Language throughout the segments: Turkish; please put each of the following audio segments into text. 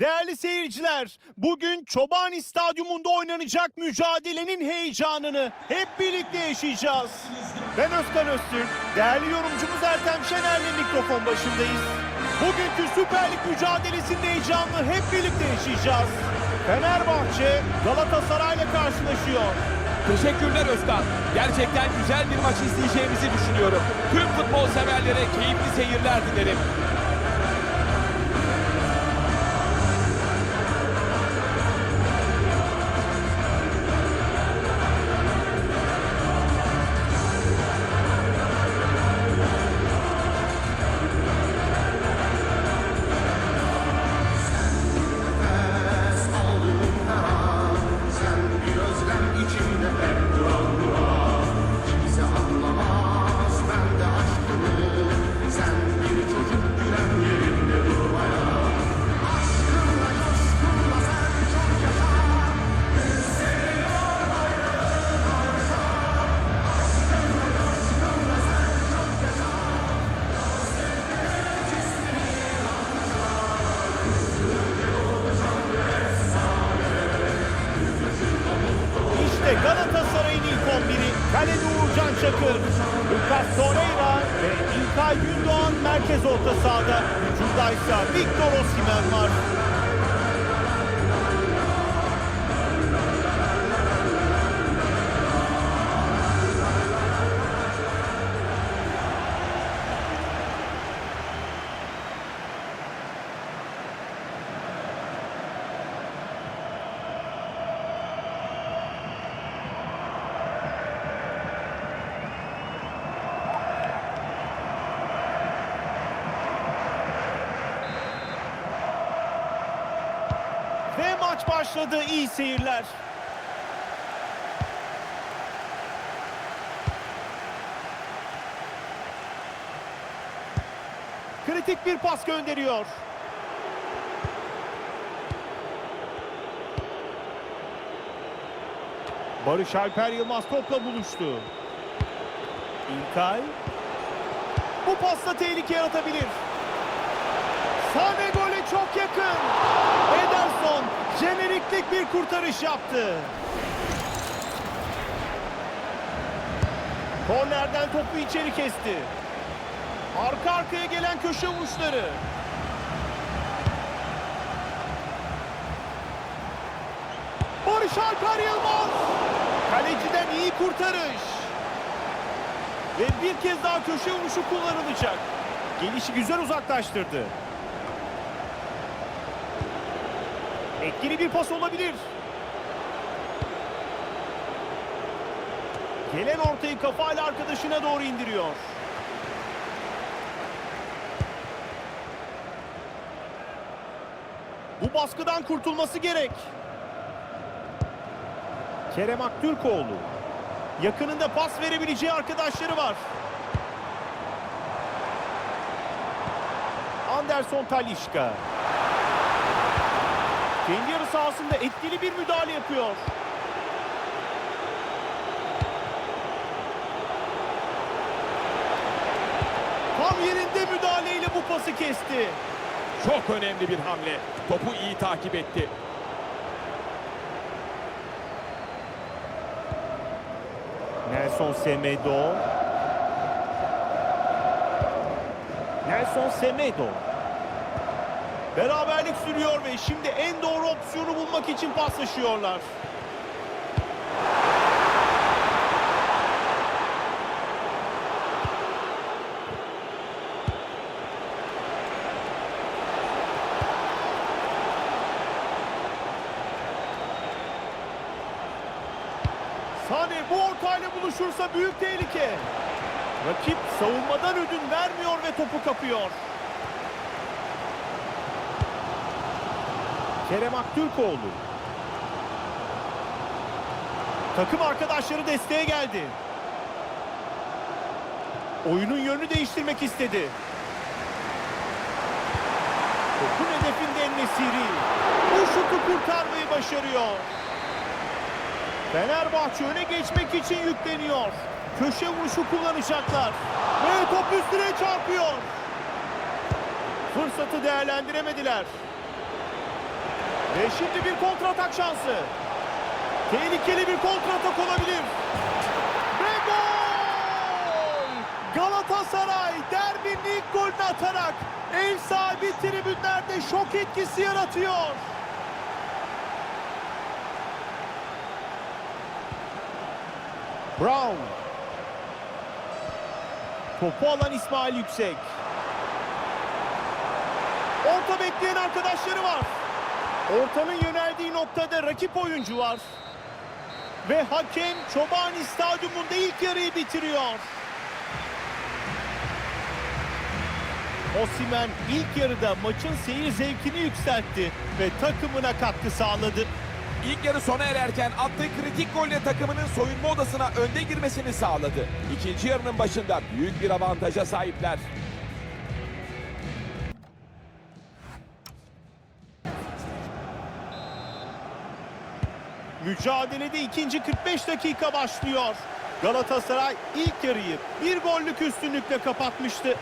Değerli seyirciler, bugün Çobani Stadyumunda oynanacak mücadelenin heyecanını hep birlikte yaşayacağız. Ben Özkan Öztürk, değerli yorumcumuz Ertem Şener'le mikrofon başındayız. Bugünkü Süper Lig mücadelesinde heyecanını hep birlikte yaşayacağız. Fenerbahçe Galatasaray'la karşılaşıyor. Teşekkürler Özkan. Gerçekten güzel bir maç izleyeceğimizi düşünüyorum. Tüm futbol severlere keyifli seyirler dilerim. Hücumda ise Victor Osimhen var. Başladı. İyi seyirler. Kritik bir pas gönderiyor. Barış Alper Yılmaz topla buluştu. İlkay. Bu pasta tehlike yaratabilir. Sane gole çok yakın. Ederson jeneriklik bir kurtarış yaptı. Kornerden topu içeri kesti. Arka arkaya gelen köşe vuruşları. Barış Alper Yılmaz. Kaleciden iyi kurtarış. Ve bir kez daha köşe vuruşu kullanılacak. Gelişi güzel uzaklaştırdı. Etkili bir pas olabilir. Gelen ortayı kafayla arkadaşına doğru indiriyor. Bu baskıdan kurtulması gerek. Kerem Aktürkoğlu. Yakınında pas verebileceği arkadaşları var. Anderson Talişka. Kendi yarı sahasında etkili bir müdahale yapıyor. Tam yerinde müdahaleyle bu pası kesti. Çok önemli bir hamle. Topu iyi takip etti. Nelson Semedo. Nelson Semedo. Beraberlik sürüyor ve şimdi en doğru opsiyonu bulmak için paslaşıyorlar. Sane bu ortayla buluşursa büyük tehlike. Rakip savunmadan ödün vermiyor ve topu kapıyor. Kerem Aktürkoğlu. Takım arkadaşları desteğe geldi. Oyunun yönünü değiştirmek istedi. Topun hedefinde Nesiri. Bu şutu kurtarmayı başarıyor. Fenerbahçe öne geçmek için yükleniyor. Köşe vuruşu kullanacaklar. Ve top üstüne çarpıyor. Fırsatı değerlendiremediler. Ve şimdi bir kontratak şansı. Tehlikeli bir kontratak olabilir. Ve gol! Galatasaray derbinin ilk golünü atarak ev sahibi tribünlerde şok etkisi yaratıyor. Brown. Topu alan İsmail Yüksek. Orta bekleyen arkadaşları var. Ortanın yöneldiği noktada rakip oyuncu var. Ve hakem Çobani Stadyumunda ilk yarıyı bitiriyor. Osimen ilk yarıda maçın seyir zevkini yükseltti ve takımına katkı sağladı. İlk yarı sona ererken attığı kritik golle takımının soyunma odasına önde girmesini sağladı. İkinci yarının başında büyük bir avantaja sahipler. Mücadelede ikinci 45 dakika başlıyor. Galatasaray ilk yarıyı bir gollük üstünlükle kapatmıştı.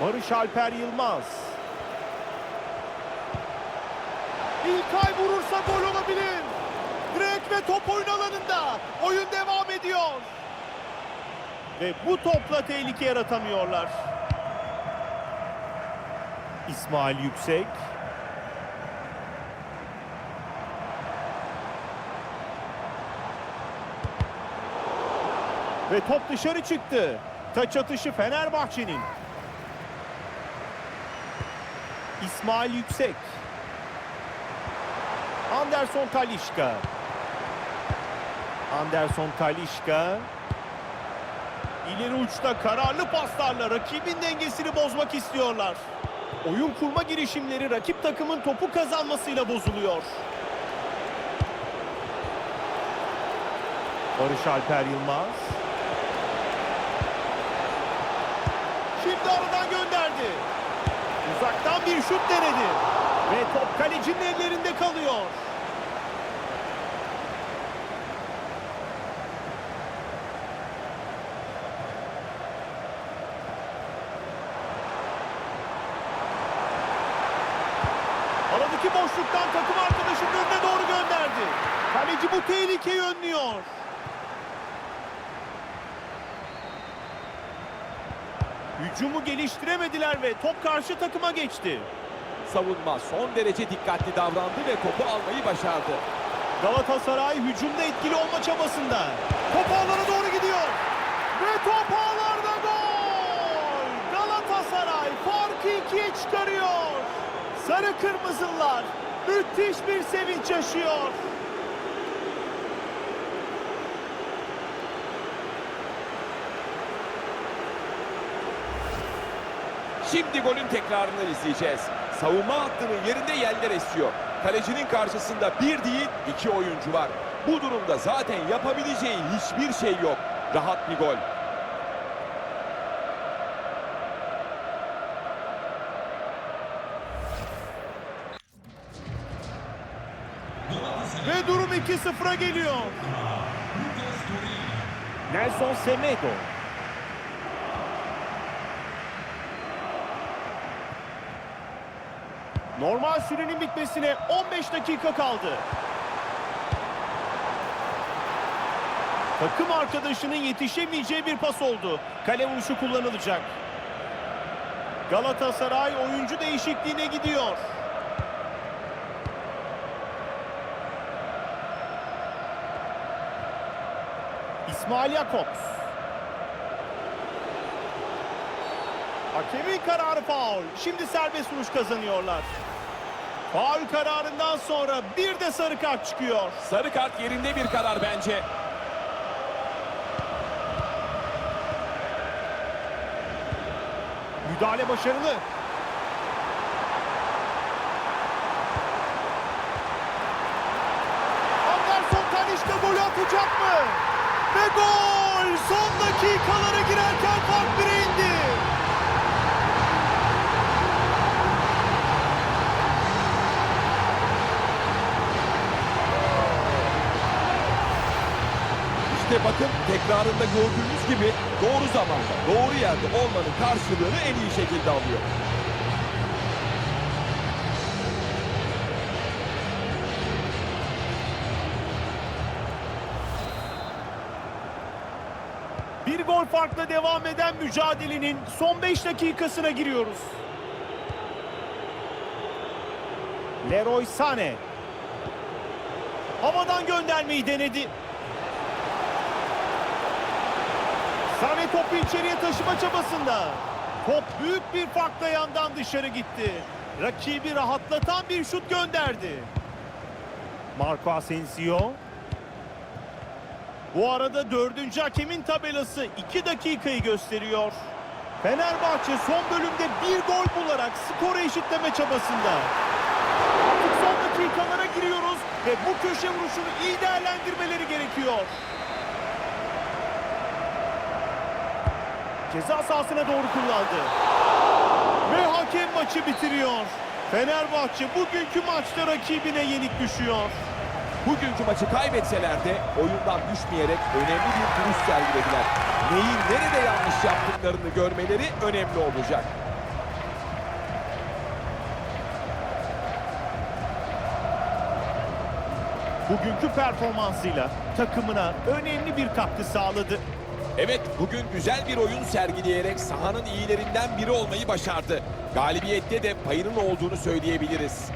Barış Alper Yılmaz. İlkay vurursa gol olabilir. Direkt ve top oyun alanında. Oyun devam ediyor. Ve bu topla tehlike yaratamıyorlar. İsmail Yüksek. Ve top dışarı çıktı. Taç atışı Fenerbahçe'nin. İsmail Yüksek. Anderson Talişka. Anderson Talişka. İleri uçta kararlı paslarla rakibin dengesini bozmak istiyorlar. Oyun kurma girişimleri rakip takımın topu kazanmasıyla bozuluyor. Barış Alper Yılmaz. Şimdi aradan gönderdi. Uzaktan bir şut denedi. Ve top kalecinin ellerinde kalıyor. Aradaki boşluktan takım arkadaşının önüne doğru gönderdi. Kaleci bu tehlikeyi önlüyor. Hücumu geliştiremediler ve top karşı takıma geçti. Savunma son derece dikkatli davrandı ve topu almayı başardı. Galatasaray hücumda etkili olma çabasında. Top ağlara doğru gidiyor. Ve top ağlarda gol! Galatasaray farkı ikiye çıkarıyor. Sarı Kırmızılar müthiş bir sevinç yaşıyor. Şimdi golün tekrarını izleyeceğiz. Savunma hattının yerinde yeller esiyor. Kalecinin karşısında bir değil iki oyuncu var. Bu durumda zaten yapabileceği hiçbir şey yok. Rahat bir gol. Ve durum 2-0'a geliyor. Nelson Semedo. Normal sürenin bitmesine 15 dakika kaldı. Takım arkadaşının yetişemeyeceği bir pas oldu. Kale vuruşu kullanılacak. Galatasaray oyuncu değişikliğine gidiyor. İsmail Jakobs. Hakemin kararı faul. Şimdi serbest vuruş kazanıyorlar. Faul kararından sonra bir de sarı kart çıkıyor. Sarı kart yerinde bir karar bence. Müdahale başarılı. Anderson Talişka golü atacak mı? Ve gol! Son dakikalara girerken fark bire indi. İşte bakın tekrarında gördüğünüz gibi doğru zamanda, doğru yerde olmanın karşılığını en iyi şekilde alıyor. Bir gol farkla devam eden mücadelenin son 5 dakikasına giriyoruz. Leroy Sané havadan göndermeyi denedi. Sané topu içeriye taşıma çabasında. Top büyük bir farkla yandan dışarı gitti. Rakibi rahatlatan bir şut gönderdi. Marco Asensio. Bu arada dördüncü hakemin tabelası 2 dakikayı gösteriyor. Fenerbahçe son bölümde bir gol bularak skoru eşitleme çabasında. Artık son dakikalara giriyoruz ve bu köşe vuruşunu iyi değerlendirmeleri gerekiyor. Ceza sahasına doğru kullandı. Ve hakem maçı bitiriyor. Fenerbahçe bugünkü maçta rakibine yenik düşüyor. Bugünkü maçı kaybetseler de oyundan düşmeyerek önemli bir duruş sergilediler. Neyi nerede yanlış yaptıklarını görmeleri önemli olacak. Bugünkü performansıyla takımına önemli bir katkı sağladı. Evet bugün güzel bir oyun sergileyerek sahanın iyilerinden biri olmayı başardı. Galibiyette de payının olduğunu söyleyebiliriz.